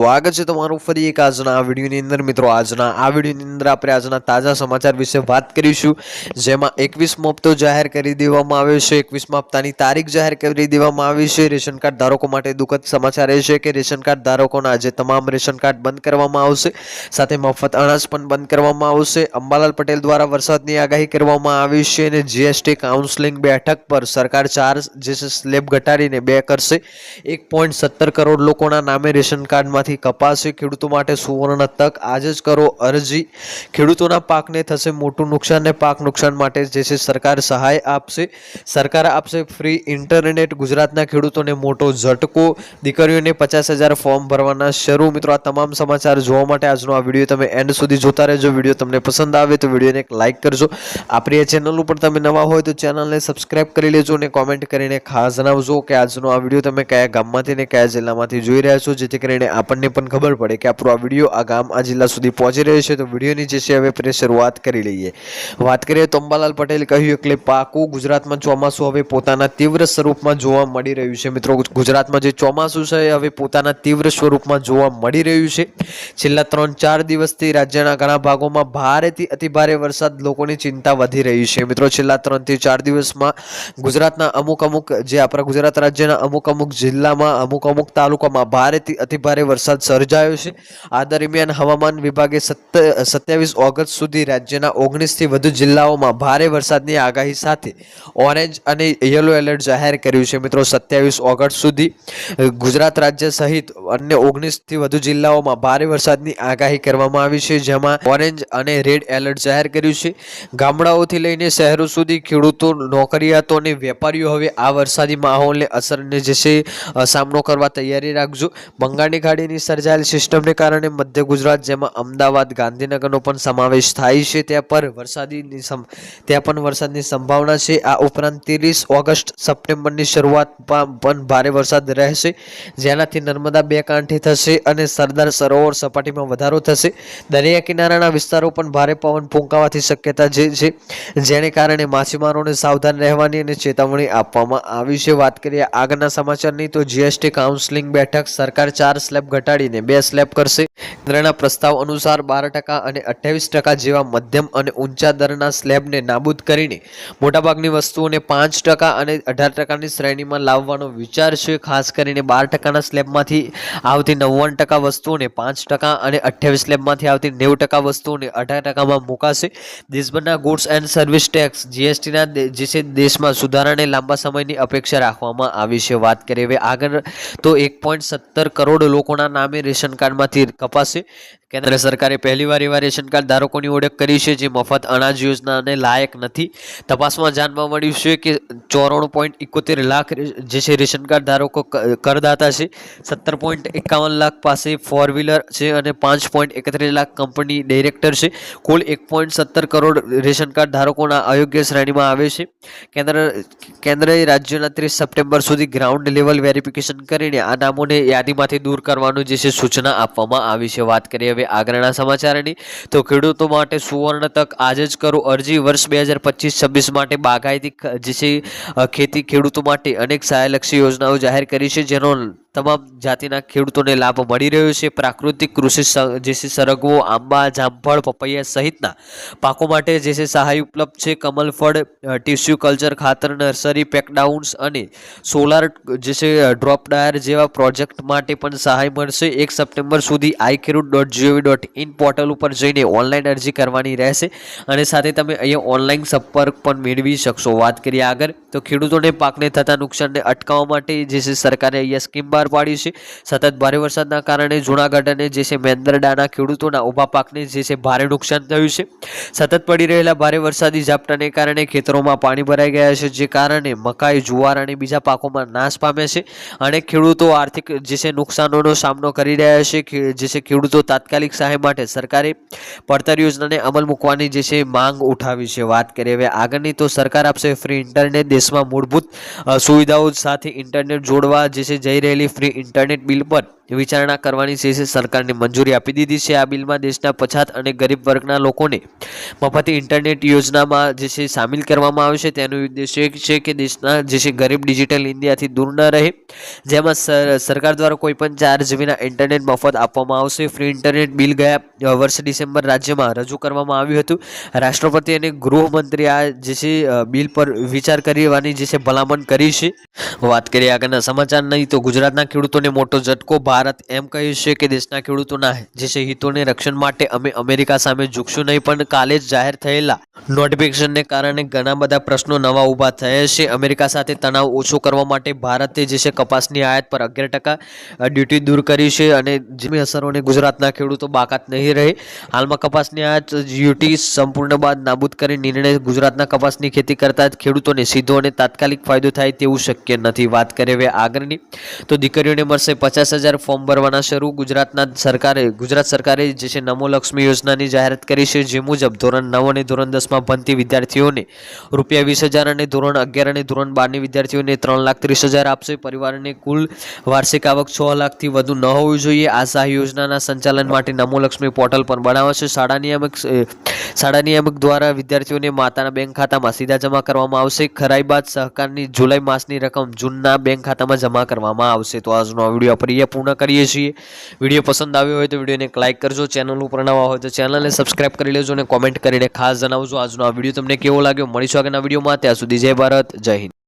સ્વાગત છે તમારું ફરી એક આજના આ વિડીયોની અંદર. મિત્રો, આજના આ વિડીયોની અંદર આપણે આજના તાજા સમાચાર વિશે વાત કરીશું, જેમાં એકવીસમો હપ્તો જાહેર કરી દેવામાં આવ્યો છે. એકવીસમા હપ્તાની તારીખ જાહેર કરી દેવામાં આવી છે. રેશન કાર્ડ ધારકો માટે દુઃખદ સમાચાર એ છે કે રેશન કાર્ડ ધારકોના આજે તમામ રેશન કાર્ડ બંધ કરવામાં આવશે. સાથે મફત અનાજ પણ બંધ કરવામાં આવશે. અંબાલાલ પટેલ દ્વારા વરસાદની આગાહી કરવામાં આવી છે અને જીએસટી કાઉન્સેલિંગ બેઠક પર સરકાર ચાર જે સ્લેબ ઘટાડીને બે કરશે. એક પોઈન્ટ સત્તર કરોડ લોકોના નામે રેશન કાર્ડમાંથી કપાશે ખેડૂતો માટે સુવર્ણ તક. આજે જ કરો અરજી. ખેડૂતોના પાકને થશે મોટું નુકસાન ને પાક નુકસાન માટે જે છે સરકાર સહાય આપશે. સરકાર આપશે ફ્રી ઇન્ટરનેટ. ગુજરાતના ખેડૂતોને મોટો ઝટકો. દીકરીઓને પચાસ હજાર ફોર્મ ભરવાના શરૂ. મિત્રો, આ તમામ સમાચાર જોવા માટે આજનો આ વીડિયો તમે એન્ડ સુધી જોતા રહેજો. વીડિયો તમને પસંદ આવે તો વિડીયોને એક લાઇક કરજો. આપણી આ ચેનલ ઉપર તમે નવા હોય તો ચેનલને સબસ્ક્રાઇબ કરી લેજો અને કોમેન્ટ કરીને ખાસ જણાવજો કે આજનો આ વીડિયો તમે કયા ગામમાંથી ને કયા જિલ્લામાંથી જોઈ રહ્યા છો, જેથી કરીને આપણને પણ ખબર પડે કે આપણો આ વીડિયો આ ગામ, આ જિલ્લા સુધી પહોંચી રહ્યો છે. તો વિડીયોની જે છે, હવે આપણે શરૂઆત કરી લઈએ. વાત કરીએ તો અંબાલાલ પટેલે કહ્યું એટલે પાકું ગુજરાતમાં ચોમાસું હવે પોતાના તીવ્ર સ્વરૂપમાં જોવા મળી રહ્યું છે. મિત્રો, ગુજરાતમાં જે ચોમાસું છે હવે પોતાના તીવ્ર સ્વરૂપમાં જોવા મળી રહ્યું છે. છેલ્લા ત્રણ, ચાર દિવસથી રાજ્યના ઘણા ભાગોમાં ભારેથી અતિભારે વરસાદ લોકોની ચિંતા વધી રહી છે. મિત્રો, છેલ્લા ત્રણથી ચાર દિવસમાં ગુજરાતના અમુક અમુક જે આપણા ગુજરાત રાજ્યના અમુક અમુક જિલ્લામાં અમુક અમુક તાલુકામાં ભારેથી અતિભારે વરસાદ સર્જાયો છે. આ દરમિયાન હવામાન વિભાગે સત્યાવીસ ઓગસ્ટ સુધી રાજ્યના ઓગણીસથી વધુ જિલ્લાઓમાં ભારે વરસાદની આગાહી સાથે ઓરેન્જ અને યલો એલર્ટ જાહેર કર્યું છે. મિત્રો, સત્યાવીસ ઓગસ્ટ સુધી ગુજરાત રાજ્ય સહિત અન્ય ઓગણીસથી વધુ જિલ્લાઓમાં ભારે વરસાદની આગાહી કરવામાં આવી છે, જેમાં ઓરેન્જ અને રેડ એલર્ટ જાહેર કર્યું છે. ગામડાઓથી લઈને શહેરો સુધી ખેડૂતો, નોકરિયાતો અને વેપારીઓ હવે આ વરસાદી માહોલને અસરને જે છે સામનો કરવા તૈયારી રાખજો. બંગાળની ખાડીની સર્જાયેલ સિસ્ટમને કારણે મધ્ય ગુજરાત જેમાં અમદાવાદ, ગાંધીનગરનો પણ સમાવેશ થાય છે. ત્યાં પર વરસાદીની ત્યાં પણ વરસાદની સંભાવના છે. આ ઉપરાંત ત્રીસ ઓગસ્ટ સપ્ટેમ્બરની શરૂઆતમાં પણ ભારે વરસાદ રહેશે, જેનાથી નર્મદા બે કાંઠે થશે અને સરદાર સરોવર સપાટીમાં વધારો થશે. દરિયા કિનારાના વિસ્તારો પણ ભારે પવન ફૂંકાવાની શક્યતા જે છે, જેને કારણે માછીમારોને સાવધાન રહેવાની અને ચેતવણી આપવામાં આવી છે. વાત કરીએ આગળના સમાચારની, તો જીએસટી કાઉન્સિલિંગ બેઠક, સરકાર ચાર સ્લેબ ઘટાડીને બે સ્લેબ કરશે. કેન્દ્રના પ્રસ્તાવ અનુસાર બાર ટકા અને અઠ્યાવીસ ટકા જેવા મધ્યમ અને ઊંચા દરના સ્લેબને નાબૂદ કરીને મોટાભાગની વસ્તુઓને પાંચ ટકા અને અઢાર ટકાની શ્રેણીમાં લાવવાનો વિચાર છે. ખાસ કરીને બાર ટકાના સ્લેબમાંથી આવતી નવ્વાણું ટકા વસ્તુઓને પાંચ ટકા અને અઠ્યાવીસ સ્લેબમાંથી આવતી નેવું ટકા વસ્તુઓને અઢાર ટકામાં મુકાશે. દેશભરના ગુડ્સ એન્ડ સર્વિસ ટેક્સ જીએસટીના જે છે દેશમાં સુધારાને લાંબા સમયની અપેક્ષા રાખવામાં આવી છે. વાત કરીએ હવે આગળ તો એક પોઈન્ટ સત્તર કરોડ લોકોના નામે રેશન કાર્ડમાંથી કપાશે. કેન્દ્ર સરકારે પહેલીવાર એવા રેશન કાર્ડ ધારકોની ઓળખ કરી છે જે મફત અનાજ યોજનાને લાયક નથી. તપાસમાં જાણવા મળ્યું છે કે ચોરાણું પોઈન્ટ એકોતેર લાખ જે છે રેશન કાર્ડ ધારકો કરદાતા છે. સત્તર પોઈન્ટ એકાવન લાખ પાસે ફોર વ્હીલર છે અને પાંચ પોઈન્ટ એકત્રીસ લાખ કંપની ડિરેક્ટર છે. કુલ એક પોઈન્ટ સત્તર કરોડ રેશન કાર્ડ ધારકોના અયોગ્ય શ્રેણીમાં આવે છે. કેન્દ્ર કેન્દ્રએ રાજ્યોના ત્રીસ સપ્ટેમ્બર સુધી ગ્રાઉન્ડ લેવલ વેરિફિકેશન કરીને આ નામોને યાદીમાંથી દૂર કરવાનું જે છે સૂચના આપવામાં આવી છે. વાત કરીએ હવે આગળના સમાચારની. તો ખેડૂતો માટે સુવર્ણ તક આજે જ કરો અરજી. વર્ષ બે હજાર પચીસ છવ્વીસ માટે બાગાયતી જે છે ખેતી ખેડૂતો માટે અનેક સહાયલક્ષી યોજનાઓ જાહેર કરી છે, જેનો તમામ જાતિના ખેડૂતોને લાભ મળી રહ્યો છે. પ્રાકૃતિક કૃષિ જેસી સરગવો, આંબા, જામફળ, પપૈયા સહિતના પાકો માટે જે છે સહાય ઉપલબ્ધ છે. કમલફળ ટિશ્યુ કલ્ચર ખાતર, નર્સરી પેકડાઉન્સ અને સોલાર જે છે ડ્રોપ ડાયર જેવા પ્રોજેક્ટ માટે પણ સહાય મળશે. એક સપ્ટેમ્બર સુધી I Khedut dot gov dot in portal ઉપર જઈને ઓનલાઈન અરજી કરવાની રહેશે. અને સાથે તમે અહીંયા ઓનલાઈન સંપર્ક પણ મેળવી શકશો. વાત કરીએ આગળ, તો ખેડૂતોને પાકને થતા નુકસાનને અટકાવવા માટે જે સરકારે અહીંયા સ્કીમ બહાર પાડી છે. સતત ભારે વરસાદના કારણે જૂનાગઢ અને જે છે મેંદરડાના ખેડૂતોના ઊભા પાકને જે છે ભારે નુકસાન થયું છે. સતત પડી રહેલા ભારે વરસાદી ઝાપટાને કારણે ખેતરોમાં પાણી ભરાઈ ગયા છે, જે કારણે મકાઈ, જુવાર અને બીજા પાકોમાં નાશ પામ્યા છે. અને ખેડૂતો આર્થિક જે છે નુકસાનોનો સામનો કરી રહ્યા છે. જે છે ખેડૂતો તાત્કાલિક સહાય માટે સરકારે પડતર યોજનાને અમલ મૂકવાની જે છે માંગ ઉઠાવી છે. વાત કરીએ હવે આગળની તો સરકાર આપશે ફ્રી ઇન્ટરનેટ દેશમાં મૂળભૂત સુવિધાઓ સાથે ઇન્ટરનેટ જોડવા જે છે જઈ રહેલી ફ્રી ઇન્ટરનેટ બિલ પર વિચારણા કરવાની છે સરકારને મંજૂરી આપી દીધી છે આ બિલમાં દેશના પછાત અને ગરીબ વર્ગના લોકોને મફત ઇન્ટરનેટ યોજનામાં જે છે સામેલ કરવામાં આવે છે. તેનો ઉદ્દેશ્ય છે કે દેશના જે છે ગરીબ ડિજિટલ ઇન્ડિયાથી દૂર ન રહે. જેમાં સર- સરકાર દ્વારા કોઈપણ ચાર્જ ચાર જીબીના ઇન્ટરનેટ મફત આપવામાં આવશે. ફ્રી ઇન્ટરનેટ બિલ ગયા વર્ષ ડિસેમ્બર રાજ્યમાં રજૂ કરવામાં આવ્યું હતું. રાષ્ટ્રપતિ અને ગૃહમંત્રી આ જે છે બિલ પર વિચાર કરવાની જે છે ભલામણ કરી છે. વાત કરીએ આગળના સમાચાર નહીં તો ગુજરાતના ખેડૂતોને મોટો ઝટકો ભારત એમ કહ્યું છે કે દેશના ખેડૂતોના જે છે હિતોને રક્ષણ માટે અમે અમેરિકા સામે ઝૂકશું નહીં, પણ કાલે જ જાહેર થયેલા નોટિફિકેશનને કારણે ઘણા બધા પ્રશ્નો નવા ઊભા થયા છે. અમેરિકા સાથે તણાવ ઓછો કરવા માટે ભારતે જે છે કપાસની આયાત પર અગિયાર ટકા ડ્યુટી દૂર કરી છે અને જેની અસરોને ગુજરાતના ખેડૂતો બાકાત નહીં રહે. હાલમાં કપાસની આયાત ડ્યુટી સંપૂર્ણ બાદ નાબૂદ કરી નિર્ણય ગુજરાતના કપાસની ખેતી કરતા ખેડૂતોને સીધો અને તાત્કાલિક ફાયદો થાય તેવું શક્ય નથી. વાત કરીએ હવે આગળની, તો દીકરીઓને મળશે પચાસ હજાર ફોર્મ ભરવાના શરૂ ગુજરાતના સરકારે, ગુજરાત સરકારે જે છે નમો લક્ષ્મી યોજનાની જાહેરાત કરી છે, જે મુજબ ધોરણ નવ અને ધોરણ દસમાં ભણતી વિદ્યાર્થીઓને રૂપિયા વીસ હજાર અને ધોરણ અગિયાર અને ધોરણ બારની વિદ્યાર્થીઓને ત્રણ લાખ ત્રીસ હજાર આપશે. પરિવારને કુલ વાર્ષિક આવક છ લાખથી વધુ ન હોવી જોઈએ. આ સહાય યોજનાના સંચાલન માટે નમો લક્ષ્મી પોર્ટલ પણ બનાવાશે. શાળા નિયામક શાળા નિયામક દ્વારા વિદ્યાર્થીઓને માતાના બેંક ખાતામાં સીધા જમા કરવામાં આવશે. ખરાઈ બાદ સહકારની જુલાઈ માસની રકમ જૂનના બેંક ખાતામાં જમા કરવામાં આવશે. તો આજનો વીડિયો આપણે પૂર્ણ કરીએ છીએ. વીડિયો પસંદ આવ્યો હોય તો વિડીયોને એક લાઇક કરજો. ચેનલ ઉપર નવા હોય તો ચેનલને સબસ્ક્રાઇબ કરી લેજો અને કોમેન્ટ કરીને ખાસ જણાવજો આજનો આ વીડિયો તમને કેવો લાગ્યો. મળીશું આગળના વિડીયોમાં. ત્યાં સુધી જય ભારત, જય હિન્દ.